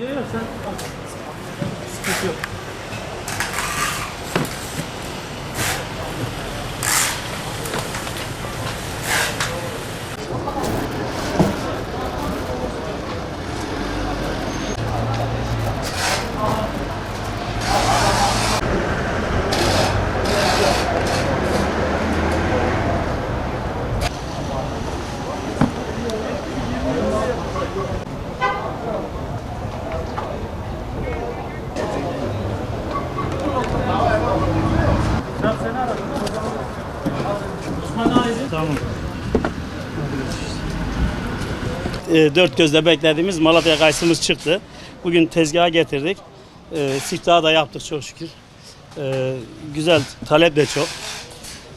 Yok yok sen sıkıntı Tamam. e, dört gözle beklediğimiz Malatya kayısımız çıktı. Bugün tezgaha getirdik. E, siftahı da yaptık çok şükür. E, güzel, talep de çok.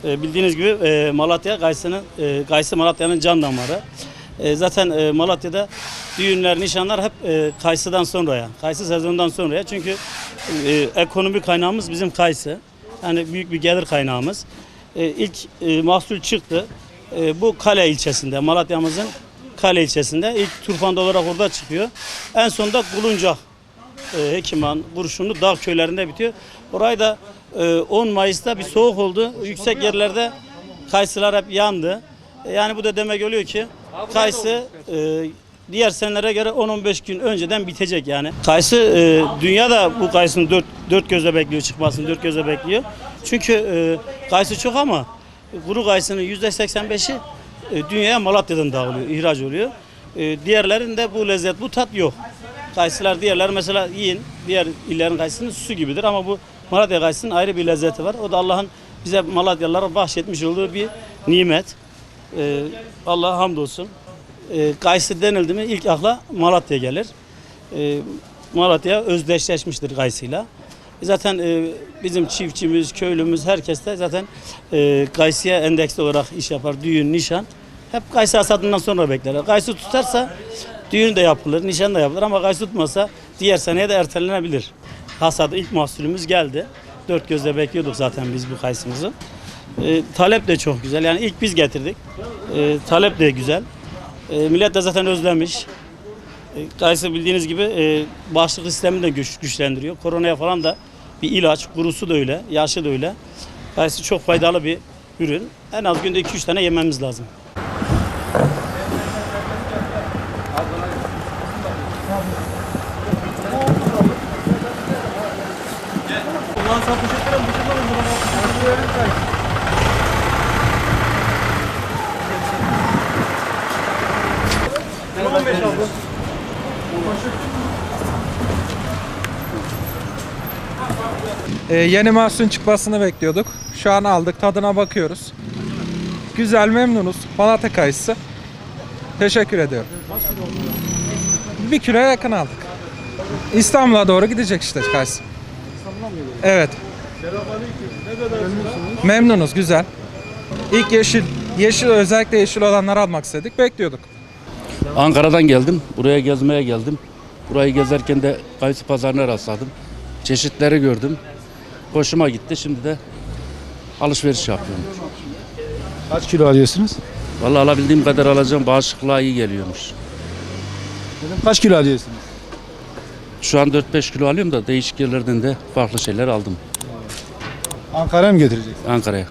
Bildiğiniz gibi e, Malatya kayısının, e, kayısı Malatya'nın can damarı. Zaten e, Malatya'da düğünler, nişanlar hep e, kayısıdan sonraya, kayısı sezonundan sonraya. Çünkü e, ekonomi kaynağımız bizim kayısı. Yani büyük bir gelir kaynağımız. E, ilk e, mahsul çıktı. E, bu Kale ilçesinde, Malatya'mızın Kale ilçesinde. ilk turfanda olarak orada çıkıyor. En sonunda Guluncak, e, Hekiman, Kurşunlu dağ köylerinde bitiyor. Orayı da e, 10 Mayıs'ta bir soğuk oldu. Yüksek yerlerde kayısılar hep yandı. E, yani bu da demek oluyor ki kayısı e, diğer senelere göre 10-15 gün önceden bitecek yani. Kayısı e, dünya da bu kayısının dört, dört gözle bekliyor çıkmasını, dört gözle bekliyor. Çünkü e, kayısı çok ama kuru kayısının %85'i e, dünyaya Malatya'dan dağılıyor, ihraç oluyor. E, diğerlerinde bu lezzet, bu tat yok. Kayısılar diğerler mesela yiyin, diğer illerin kayısının su gibidir ama bu Malatya kayısının ayrı bir lezzeti var. O da Allah'ın bize Malatyalılara bahşetmiş olduğu bir nimet. E, Allah'a hamdolsun. E, kayısı denildi mi ilk akla Malatya gelir. E, Malatya özdeşleşmiştir kayısıyla. Zaten e, bizim çiftçimiz, köylümüz, herkes de zaten e, kayısıya endeksli olarak iş yapar. Düğün, nişan. Hep kayısı hasadından sonra bekler. Kayısı tutarsa düğün de yapılır, nişan da yapılır ama kayısı tutmasa diğer seneye de ertelenebilir. Hasat ilk mahsulümüz geldi. Dört gözle bekliyorduk zaten biz bu kayısımızı. E, talep de çok güzel. Yani ilk biz getirdik. E, talep de güzel. E, millet de zaten özlemiş. E, bildiğiniz gibi e, bağışıklık sistemini de güç, güçlendiriyor. Koronaya falan da bir ilaç, kurusu da öyle, yaşı da öyle. Kayısı çok faydalı bir ürün. En az günde 2-3 tane yememiz lazım. Ulan sen poşetlere mi poşetlere mi? Ee, yeni mahsulün çıkmasını bekliyorduk. Şu an aldık, tadına bakıyoruz. Güzel, memnunuz. Malatya kayısı. Teşekkür ediyorum. Bir kiloya yakın aldık. İstanbul'a doğru gidecek işte kayısı. Evet. Memnunuz, güzel. İlk yeşil, yeşil özellikle yeşil olanları almak istedik. Bekliyorduk. Ankara'dan geldim. Buraya gezmeye geldim. Burayı gezerken de kayısı pazarına rastladım. Çeşitleri gördüm. Hoşuma gitti. Şimdi de alışveriş yapıyorum. Kaç kilo alıyorsunuz? Vallahi alabildiğim kadar alacağım. Bağışıklığa iyi geliyormuş. Dedim kaç kilo alıyorsunuz? Şu an 4-5 kilo alıyorum da değişik yerlerden de farklı şeyler aldım. Ankara'ya mı getireceksiniz? Ankara'ya.